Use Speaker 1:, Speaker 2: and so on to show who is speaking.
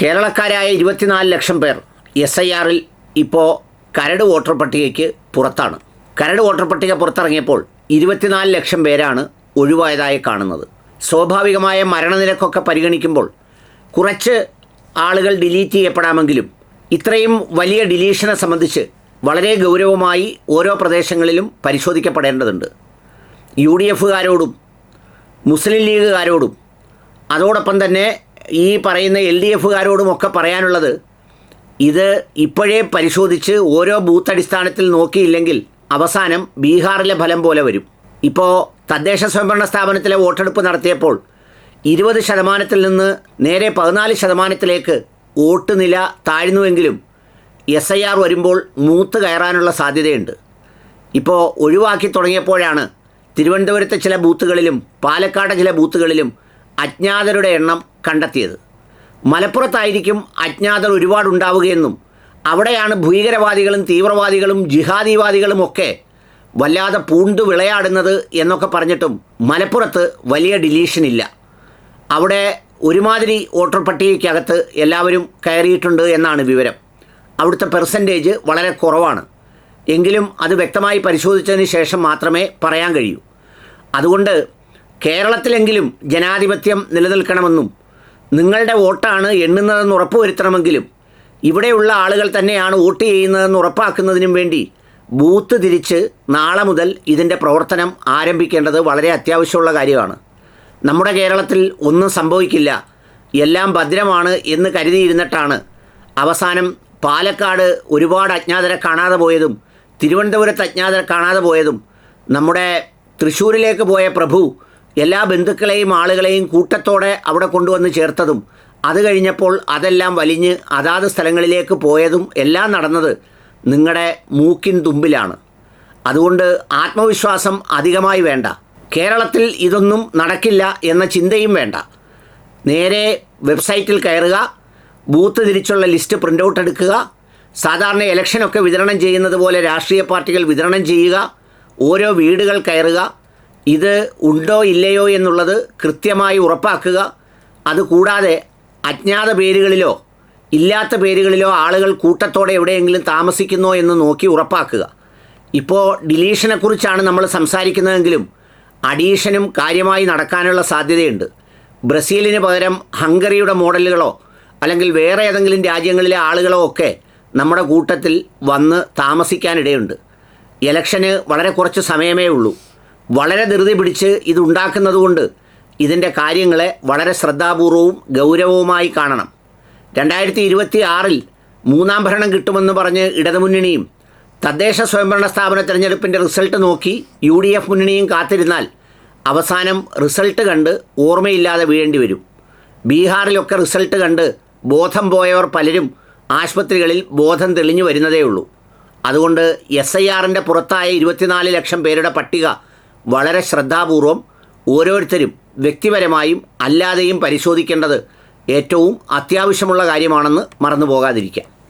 Speaker 1: കേരളക്കാരായ ഇരുപത്തിനാല് ലക്ഷം പേർ S I ആറിൽ ഇപ്പോൾ കരട് വോട്ടർ പട്ടികയ്ക്ക് പുറത്താണ്. കരട് വോട്ടർ പട്ടിക പുറത്തിറങ്ങിയപ്പോൾ ഇരുപത്തിനാല് ലക്ഷം പേരാണ് ഒഴിവായതായി കാണുന്നത്. സ്വാഭാവികമായ മരണനിരക്കൊക്കെ പരിഗണിക്കുമ്പോൾ കുറച്ച് ആളുകൾ ഡിലീറ്റ് ചെയ്യപ്പെടാമെങ്കിലും ഇത്രയും വലിയ ഡിലീഷനെ സംബന്ധിച്ച് വളരെ ഗൗരവമായി ഓരോ പ്രദേശങ്ങളിലും പരിശോധിക്കപ്പെടേണ്ടതുണ്ട്. യു ഡി എഫുകാരോടും മുസ്ലിം ലീഗുകാരോടും അതോടൊപ്പം തന്നെ ഈ പറയുന്ന എൽ ഡി എഫുകാരോടുമൊക്കെ പറയാനുള്ളത് ഇത് ഇപ്പോഴേ പരിശോധിച്ച് ഓരോ ബൂത്ത് അടിസ്ഥാനത്തിൽ നോക്കിയില്ലെങ്കിൽ അവസാനം ബീഹാറിലെ ഫലം പോലെ വരും. ഇപ്പോൾ തദ്ദേശ സ്വയംഭരണ സ്ഥാപനത്തിലെ വോട്ടെടുപ്പ് നടത്തിയപ്പോൾ ഇരുപത് ശതമാനത്തിൽ നിന്ന് നേരെ പതിനാല് ശതമാനത്തിലേക്ക് വോട്ട് നില താഴ്ന്നുവെങ്കിലും എസ് ഐ ആർ വരുമ്പോൾ മൂത്ത് കയറാനുള്ള സാധ്യതയുണ്ട്. ഇപ്പോൾ ഒഴിവാക്കി തുടങ്ങിയപ്പോഴാണ് തിരുവനന്തപുരത്തെ ചില ബൂത്തുകളിലും പാലക്കാട് ചില ബൂത്തുകളിലും അജ്ഞാതരുടെ എണ്ണം കണ്ടെത്തിയത്. മലപ്പുറത്തായിരിക്കും അജ്ഞാതർ ഒരുപാടുണ്ടാവുകയെന്നും അവിടെയാണ് ഭീകരവാദികളും തീവ്രവാദികളും ജിഹാദിവാദികളും ഒക്കെ വല്ലാതെ പൂണ്ടു വിളയാടുന്നത് എന്നൊക്കെ പറഞ്ഞിട്ടും മലപ്പുറത്ത് വലിയ ഡിലീഷൻ ഇല്ല അവിടെ ഒരുമാതിരി വോട്ടർ പട്ടികയ്ക്കകത്ത് എല്ലാവരും കയറിയിട്ടുണ്ട് എന്നാണ് വിവരം. അവിടുത്തെ പെർസെന്റേജ് വളരെ കുറവാണ്. എങ്കിലും അത് വ്യക്തമായി പരിശോധിച്ചതിന് ശേഷം മാത്രമേ പറയാൻ കഴിയൂ. അതുകൊണ്ട് കേരളത്തിലെങ്കിലും ജനാധിപത്യം നിലനിൽക്കണമെന്നും നിങ്ങളുടെ വോട്ടാണ് എണ്ണുന്നതെന്ന് ഉറപ്പുവരുത്തണമെങ്കിലും ഇവിടെയുള്ള ആളുകൾ തന്നെയാണ് വോട്ട് ചെയ്യുന്നതെന്ന് ഉറപ്പാക്കുന്നതിനും വേണ്ടി ബൂത്ത് തിരിച്ച് നാളെ മുതൽ ഇതിന്റെ പ്രവർത്തനം ആരംഭിക്കേണ്ടത് വളരെ അത്യാവശ്യമുള്ള കാര്യമാണ്. നമ്മുടെ കേരളത്തിൽ ഒന്നും സംഭവിക്കില്ല. എല്ലാം ഭദ്രമാണ് എന്ന് കരുതിയിരുന്നിട്ടാണ് അവസാനം പാലക്കാട് ഒരുപാട് അജ്ഞാതരെ കാണാതെ പോയതും തിരുവനന്തപുരത്ത് അജ്ഞാതരെ കാണാതെ പോയതും നമ്മുടെ തൃശ്ശൂരിലേക്ക് പോയ പ്രഭു എല്ലാ ബന്ധുക്കളെയും ആളുകളെയും കൂട്ടത്തോടെ അവിടെ കൊണ്ടുവന്ന് ചേർത്തതും അത് കഴിഞ്ഞപ്പോൾ അതെല്ലാം വലിഞ്ഞ് അതാത് സ്ഥലങ്ങളിലേക്ക് പോയതും എല്ലാം നടന്നത് നിങ്ങളുടെ മൂക്കിൻ തുമ്പിലാണ്. അതുകൊണ്ട് ആത്മവിശ്വാസം അധികമായി വേണ്ട. കേരളത്തിൽ ഇതൊന്നും നടക്കില്ല എന്ന ചിന്തയും വേണ്ട. നേരെ വെബ്സൈറ്റിൽ കയറുക ബൂത്ത് തിരിച്ചുള്ള ലിസ്റ്റ് പ്രിന്റ് ഔട്ട് എടുക്കുക സാധാരണ ഇലക്ഷനൊക്കെ വിതരണം ചെയ്യുന്നത് പോലെ രാഷ്ട്രീയ പാർട്ടികൾ വിതരണം ചെയ്യുക ഓരോ വീടുകൾ കയറുക ഇത് ഉണ്ടോ ഇല്ലയോ എന്നുള്ളത് കൃത്യമായി ഉറപ്പാക്കുക. അതുകൂടാതെ അജ്ഞാത പേരുകളിലോ ഇല്ലാത്ത പേരുകളിലോ ആളുകൾ കൂട്ടത്തോടെ എവിടെയെങ്കിലും താമസിക്കുന്നോ എന്ന് നോക്കി ഉറപ്പാക്കുക. ഇപ്പോൾ ഡിലീഷനെക്കുറിച്ചാണ് നമ്മൾ സംസാരിക്കുന്നതെങ്കിലും അഡീഷനും കാര്യമായി നടക്കാനുള്ള സാധ്യതയുണ്ട്. ബ്രസീലിന് പകരം ഹംഗറിയുടെ മോഡലുകളോ അല്ലെങ്കിൽ വേറെ ഏതെങ്കിലും രാജ്യങ്ങളിലെ ആളുകളോ ഒക്കെ നമ്മുടെ കൂട്ടത്തിൽ വന്ന് താമസിക്കാനിടയുണ്ട്. ഇലക്ഷന് വളരെ കുറച്ച് സമയമേ ഉള്ളൂ. വളരെ ധൃതി പിടിച്ച് ഇതുണ്ടാക്കുന്നതുകൊണ്ട് ഇതിന്റെ കാര്യങ്ങളെ വളരെ ശ്രദ്ധാപൂർവവും ഗൗരവവുമായി കാണണം. രണ്ടായിരത്തി ഇരുപത്തി ആറിൽ മൂന്നാം ഭരണം കിട്ടുമെന്ന് പറഞ്ഞ് ഇടതുമുന്നണിയും തദ്ദേശ സ്വയംഭരണ സ്ഥാപന തിരഞ്ഞെടുപ്പിന്റെ റിസൾട്ട് നോക്കി യു ഡി എഫ് മുന്നണിയും കാത്തിരുന്നാൽ അവസാനം റിസൾട്ട് കണ്ട് ഓർമ്മയില്ലാതെ വീഴേണ്ടി വരും. ബീഹാറിലൊക്കെ റിസൾട്ട് കണ്ട് ബോധം പോയവർ പലരും ആശുപത്രികളിൽ ബോധം തെളിഞ്ഞു വരുന്നതേയുള്ളൂ. അതുകൊണ്ട് എസ് ഐ ആറിന്റെ പുറത്തായ ഇരുപത്തിനാല് ലക്ഷം പേരുടെ പട്ടിക വളരെ ശ്രദ്ധാപൂർവം ഓരോരുത്തരും വ്യക്തിപരമായും അല്ലാതെയും പരിശോധിക്കേണ്ടത് ഏറ്റവും അത്യാവശ്യമുള്ള കാര്യമാണെന്ന് മറന്നു പോകാതിരിക്കാം